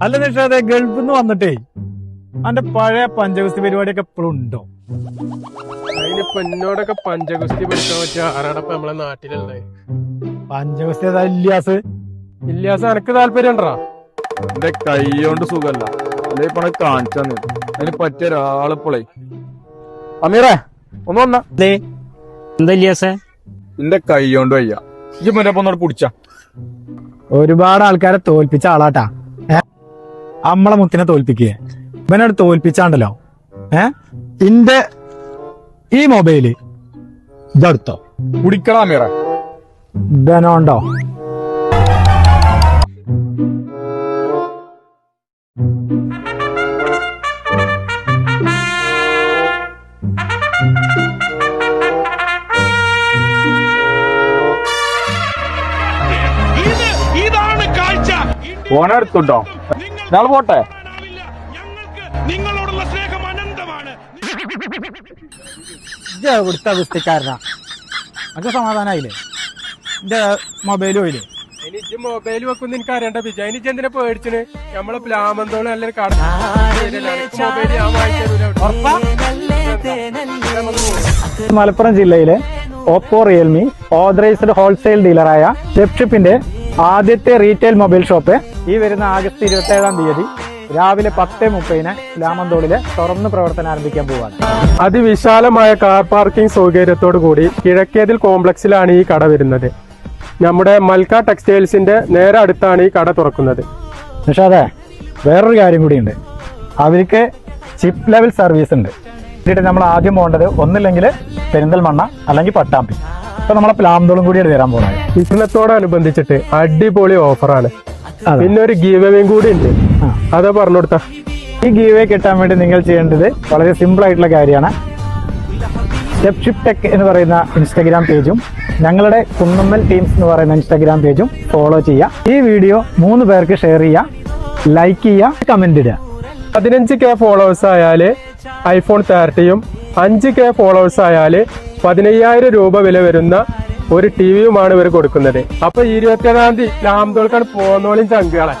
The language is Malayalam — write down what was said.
അല്ല നിഷാദെ ഗൾഫിൽ നിന്ന് വന്നിട്ടേ അന്റെ പഴയ പഞ്ചഗുസ്തി പരിപാടിയൊക്കെ ഇപ്പോഴും ഉണ്ടോ? അതിനിപ്പോ എന്നോടൊക്കെ പഞ്ചഗുസ്തി പഠിക്കാൻ പറ്റിയ ആരാടപ്പ നമ്മളെ നാട്ടിലുള്ളത് പഞ്ചഗുസ്തി അതാ ഇല്യാസ്? ഇല്ലാസ എനക്ക് താല്പര്യം ഉണ്ടാ? എന്റെ കൈ കൊണ്ട് സുഖല്ല അല്ലെ ഇപ്പൊ കാണിച്ചു അതിന് പറ്റിയ ഒരാളിപ്പോളേ അമീറേ ഒന്ന് വന്ന. എന്താ ഇല്യാസേ? എന്റെ കൈ കൊണ്ട് വയ്യ. ഇജ്ജ് മറ്റേ ഒന്നോട് പിടിച്ച. ഒരുപാട് ആൾക്കാരെ തോൽപ്പിച്ച ആളാട്ടാ. നമ്മളെ മുത്തിനെ തോൽപ്പിക്കുക ഇവനോട് തോൽപ്പിച്ചാണ്ടല്ലോ. ഏ? ഇന്റെ ഈ മൊബൈൽ ഇതെടുത്തോ? കുടിക്കണം അമീറ ഇവനോണ്ടോ? ഇത് ഞാൻ പോട്ടെ. ഞങ്ങൾക്ക് നിങ്ങളോടുള്ള സ്നേഹം അനന്തമാണ്. ഇജ്ജ് ഇവിടുത്തെ ഗുസ്തിക്കാരനാ. അത് സമാധാനായില്ലേ? എന്റെ മൊബൈലും പോയില്ലേ എനിക്ക് മൊബൈൽ വെക്കുന്ന എനിക്ക് അറിയണ്ട ബിജ. എനിക്ക് എന്തിനാ പേടിച്ചിന്? നമ്മളെ പ്ലാമന്തോളം നല്ലൊരു കട മൊബൈൽ ഞാൻ വാങ്ങിച്ചു മലപ്പുറം ജില്ലയിലെ ഓപ്പോ റിയൽമി ഓതറൈസ്ഡ് ഹോൾസെയിൽ ഡീലറായ ലെപ്ഷിപ്പിന്റെ ആദ്യത്തെ റീറ്റെയിൽ മൊബൈൽ ഷോപ്പ് ഈ വരുന്ന ആഗസ്റ്റ് ഇരുപത്തി ഏഴാം തീയതി രാവിലെ പത്ത് മുപ്പതിന് ലാമന്തോളിൽ തുറന്ന് പ്രവർത്തനം ആരംഭിക്കാൻ പോവാണ്. അതിവിശാലമായ കാർ പാർക്കിംഗ് സൗകര്യത്തോടു കൂടി കിഴക്കേതിൽ കോംപ്ലക്സിലാണ് ഈ കട വരുന്നത്. നമ്മുടെ മൽക്ക ടെക്സ്റ്റൈൽസിന്റെ നേരെ അടുത്താണ് ഈ കട തുറക്കുന്നത്. പക്ഷെ അതെ വേറൊരു കാര്യം കൂടിയുണ്ട്. അവർക്ക് ചിപ്പ് ലെവൽ സർവീസ് ഉണ്ട്. എന്നിട്ട് നമ്മൾ ആദ്യം പോകേണ്ടത് ഒന്നില്ലെങ്കിൽ പെരിന്തൽമണ്ണ അല്ലെങ്കിൽ പട്ടാമ്പി. ഇപ്പൊ നമ്മളെ പ്ലാന്തോളും കൂടിയാണ് വരാൻ പോകുന്നത് വിപണത്തോടനുബന്ധിച്ചിട്ട് അടിപൊളി ഓഫറാണ്. പിന്നെ ഒരു ഗീവേയും കൂടി ഉണ്ട്. അതാ പറഞ്ഞു കൊടുത്ത. ഈ ഗീവേ കിട്ടാൻ വേണ്ടി നിങ്ങൾ ചെയ്യേണ്ടത് വളരെ സിമ്പിൾ ആയിട്ടുള്ള കാര്യമാണ്. സ്റ്റെപ്പ് ഷിപ്പ് ടെക് എന്ന് പറയുന്ന ഇൻസ്റ്റാഗ്രാം പേജും ഞങ്ങളുടെ കുന്നമ്മൽ ടീംസ് എന്ന് പറയുന്ന ഇൻസ്റ്റാഗ്രാം പേജും ഫോളോ ചെയ്യുക. ഈ വീഡിയോ മൂന്ന് പേർക്ക് ഷെയർ ചെയ്യുക ലൈക്ക് ചെയ്യുക കമന്റ് ഇടുക. പതിനഞ്ച് കെ ഫോളോവേഴ്സ് ആയാൽ ഐഫോൺ തേർട്ടിയും അഞ്ച് കെ ഫോളോവേഴ്സ് ആയാൽ പതിനയ്യായിരം രൂപ വില വരുന്ന ഒരു ടിവിയുമാണ് ഇവർ കൊടുക്കുന്നത്. അപ്പൊ ഇരുപത്തിയേഴാം തീയതി ലാംതോൾക്കാണ് പോന്നോളിയും ചങ്കുകളെ.